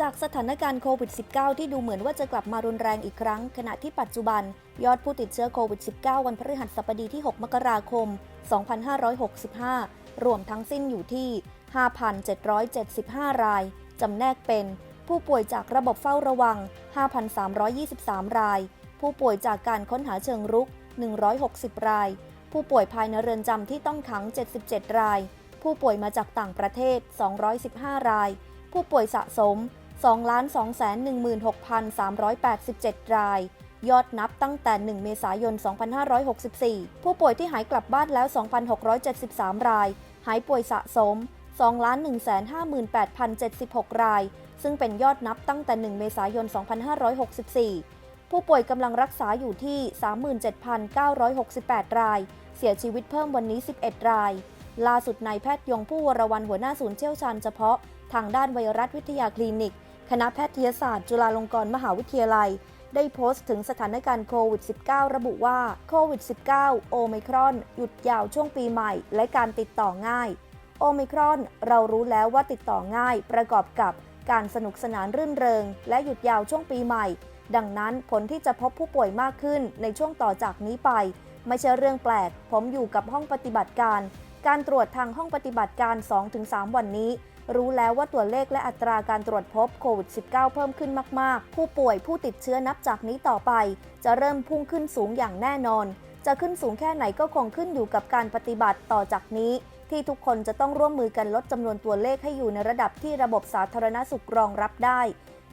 จากสถานการณ์โควิด -19 ที่ดูเหมือนว่าจะกลับมารุนแรงอีกครั้ง ขณะที่ปัจจุบัน ยอดผู้ติดเชื้อโควิด -19 วันพฤหัสบดีที่ 6 มกราคม 2565 รวมทั้งสิ้นอยู่ที่ 5,775 ราย จำแนกเป็น ผู้ป่วยจากระบบเฝ้าระวัง 5,323 ราย ผู้ป่วยจากการค้นหาเชิงรุก 160 ราย ผู้ป่วยภายในเรือนจำที่ต้องขัง 77 ราย ผู้ป่วยมาจากต่างประเทศ 215 รายผู้ป่วยสะสม 2,216,387 ราย ยอดนับตั้งแต่ 1 เมษายน 2564 ผู้ป่วยที่หายกลับบ้านแล้ว 2,673 ราย หายป่วยสะสม 2,158,076 ราย ซึ่งเป็นยอดนับตั้งแต่ 1 เมษายน 2564 ผู้ป่วยกำลังรักษาอยู่ที่ 37,968 ราย เสียชีวิตเพิ่มวันนี้ 11 ราย ล่าสุดนายแพทย์ยงผู้วรวันหัวหน้าศูนย์เชี่ยวชาญเฉพาะทางด้านไวรัสวิทยาคลินิก คณะแพทยศาสตร์จุฬาลงกรณ์มหาวิทยาลัย ได้โพสต์ถึงสถานการณ์โควิด -19 ระบุว่าโควิด -19 โอไมครอน หยุดยาวช่วงปีใหม่ และการติดต่อง่าย โอไมครอน เรารู้แล้วว่าติดต่อง่าย ประกอบกับการสนุกสนานรื่นเริง และหยุดยาวช่วงปีใหม่ ดังนั้นผลที่จะพบผู้ป่วยมากขึ้นในช่วงต่อจากนี้ไป ไม่ใช่เรื่องแปลก ผมอยู่กับห้องปฏิบัติการ การตรวจทางห้องปฏิบัติการ 2-3 วันนี้ รู้แล้วว่าตัวเลขและอัตราการตรวจพบโควิด -19 เพิ่มขึ้นมาก ๆ ผู้ป่วยผู้ติดเชื้อนับจากนี้ต่อไป จะเริ่มพุ่งขึ้นสูงอย่างแน่นอน จะขึ้นสูงแค่ไหนก็คงขึ้นอยู่กับการปฏิบัติต่อจากนี้ ที่ทุกคนจะต้องร่วมมือกันลดจำนวนตัวเลขให้อยู่ในระดับที่ระบบสาธารณสุขรองรับได้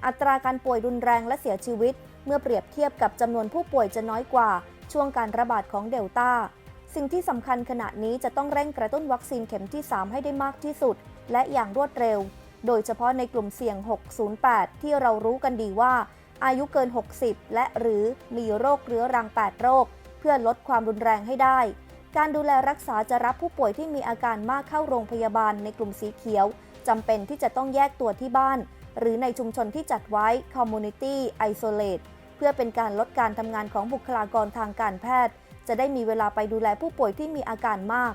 อัตราการป่วยรุนแรงและเสียชีวิต เมื่อเปรียบเทียบกับจำนวนผู้ป่วยจะน้อยกว่า ช่วงการระบาดของเดลต้า สิ่งที่สำคัญขณะนี้จะต้องเร่งกระตุ้นวัคซีนเข็มที่ 3 ให้ได้มากที่สุด และอย่างรวดเร็ว โดยเฉพาะในกลุ่มเสี่ยง 608 ที่เรารู้กันดีว่า อายุเกิน 60 และหรือมีโรคเรื้อรัง 8 โรค เพื่อลดความรุนแรงให้ได้ การดูแลรักษาจะรับผู้ป่วยที่มีอาการมากเข้าโรงพยาบาลในกลุ่มสีเขียวจำเป็นที่จะต้องแยกตัวที่บ้าน หรือในชุมชนที่จัดไว้ Community Isolate เพื่อเป็นการลดการทำงานของบุคลากรทางการแพทย์ จะได้มีเวลาไปดูแลผู้ป่วยที่มีอาการมาก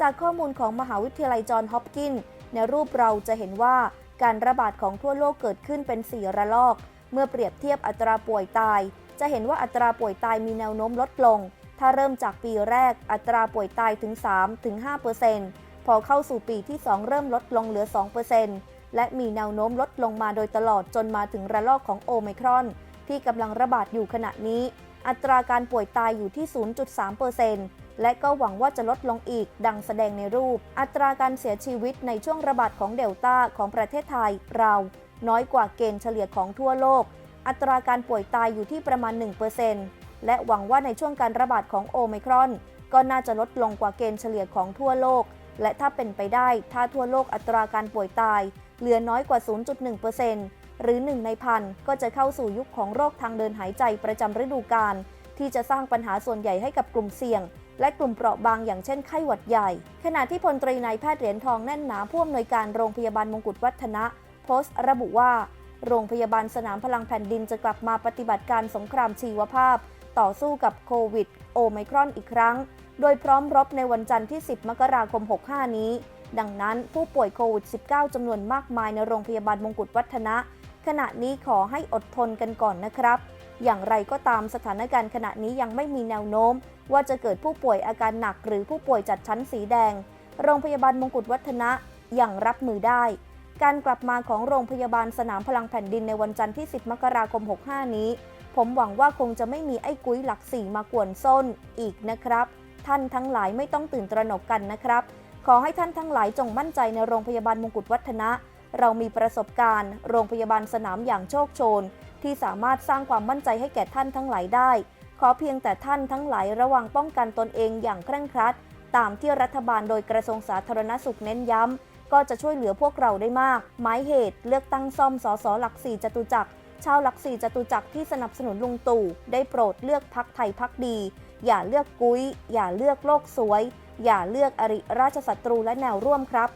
จากข้อมูลของมหาวิทยาลัยจอห์นฮอปกินส์ในรูปเราจะเห็นว่าการระบาดของทั่วโลกเกิดขึ้นเป็น 4 ระลอก เมื่อเปรียบเทียบอัตราป่วยตาย จะเห็นว่าอัตราป่วยตายมีแนวโน้มลดลง ถ้าเริ่มจากปีแรกอัตราป่วยตายถึง 3-5%พอเข้าสู่ปีที่ 2 เริ่มลดลงเหลือ 2%และมีแนวโน้มลดลงมาโดยตลอดจนมาถึงระลอกของโอไมครอน ที่กำลังระบาดอยู่ขณะนี้ อัตราการป่วยตายอยู่ที่ 0.3%และก็หวังว่าจะลดลงอีก ดังแสดงในรูป อัตราการเสียชีวิตในช่วงระบาดของเดลต้าของประเทศไทย เรา น้อยกว่าเกณฑ์เฉลี่ยของทั่วโลก อัตราการป่วยตายอยู่ที่ประมาณ 1%และหวังว่าในช่วงการระบาดของโอไมครอน ก็น่าจะลดลงกว่าเกณฑ์เฉลี่ยของทั่วโลก และถ้าเป็นไปได้ ถ้าทั่วโลกอัตราการป่วยตาย เหลือน้อยกว่า 0.1% หรือ 1 ในพันก็จะเข้าสู่ยุคของโรคทางเดินหายใจประจำฤดูกาลที่จะสร้างปัญหาส่วนใหญ่ให้กับกลุ่มเสี่ยง และกลุ่มเปราะบางอย่างเช่นไข้หวัดใหญ่ ขณะที่พลตรีนายแพทย์เหรียญทองแน่นหนาผู้อำนวยการโรงพยาบาลมงกุฎวัฒนะโพสต์ระบุว่า โรงพยาบาลสนามพลังแผ่นดินจะกลับมาปฏิบัติการสงครามชีวภาพ ต่อสู้กับโควิดโอไมครอนอีกครั้ง โดยพร้อมรบในวันจันทร์ที่ 10 มกราคม 65 นี้ ดังนั้นผู้ป่วยโควิด -19 จำนวนมากมายในโรงพยาบาลมงกุฎวัฒนะ ขณะนี้ขอให้อดทนกันก่อนนะครับ อย่างไรก็ตามสถานการณ์ขณะนี้ยังไม่มีแนวโน้ม ว่าจะเกิดผู้ป่วยอาการหนักหรือผู้ป่วยจัดชั้นสีแดง โรงพยาบาลมงกุฎวัฒนะยังรับมือได้ การกลับมาของโรงพยาบาลสนามพลังแผ่นดินในวันจันทร์ที่ 10 มกราคม 65 นี้ ผมหวังว่าคงจะไม่มีไอ้กุ้ยหลักสี่มากวนส้นอีกนะครับ ท่านทั้งหลายไม่ต้องตื่นตระหนกกันนะครับ ขอให้ท่านทั้งหลายจงมั่นใจในโรงพยาบาลมงกุฎวัฒนะ เรามีประสบการณ์ โรงพยาบาลสนามอย่างโชคโชน ที่สามารถสร้างความมั่นใจให้แก่ท่านทั้งหลายได้ ขอเพียงแต่ท่านทั้งหลายระวังป้องกันตนเองอย่างเคร่งครัด ตามที่รัฐบาลโดยกระทรวงสาธารณสุขเน้นย้ำ ก็จะช่วยเหลือพวกเราได้มาก หมายเหตุเลือกตั้งซ่อมสสหลักสี่จตุจักรชาวหลักสี่จตุจักรที่สนับสนุนลุงตู่ได้โปรดเลือกพักไทยพักดี อย่าเลือกกุ้ย อย่าเลือกโลกสวย อย่าเลือกอริราชศัตรูและแนวร่วมครับ